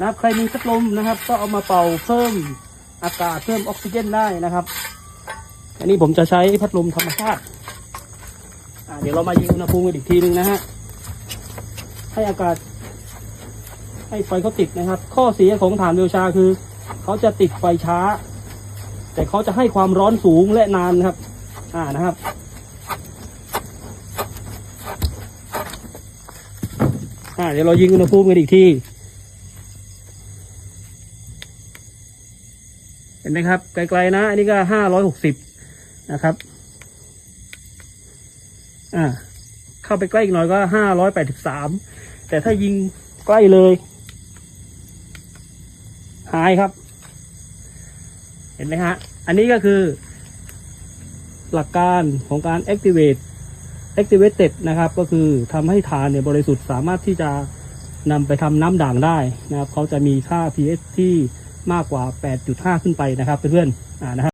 นะครับใครมีพัดลมนะครับ ก็เอามาเป่าเพิ่มอากาศเพิ่มออกซิเจนได้นะครับ อันนี้ผมจะใช้พัดลมธรรมชาติอ่าเดี๋ยวเรามายิงอุณหภูมิกันอีกทีหนึ่งนะฮะให้อากาศ ให้ไฟเขาติดนะครับ ข้อเสียของฐานเวลชาคือ เขาจะติดไฟช้า แต่เขาจะให้ความร้อนสูงและนานครับ อ่านะครับ อ่าเดี๋ยวเรายิงอุณหภูมิกันอีกทีเห็นไหมครับ ไกลๆนะ อันนี้ก็ห้าร้อยหกสิบนะครับ อ่า เข้าไปใกล้อีกหน่อยก็ห้าร้อยแปดสิบสามแต่ถ้ายิงใกล้เลย หายครับ เห็นไหมฮะ อันนี้ก็คือ หลักการของการ activate activated นะครับ ก็คือทำให้ฐานเนี่ยบริสุทธิ์สามารถที่จะนำไปทำน้ำด่างได้นะครับเขาจะมีค่า pH ที่มากกว่า 8.5 ขึ้นไปนะครับเพื่อนๆอ่านะครับ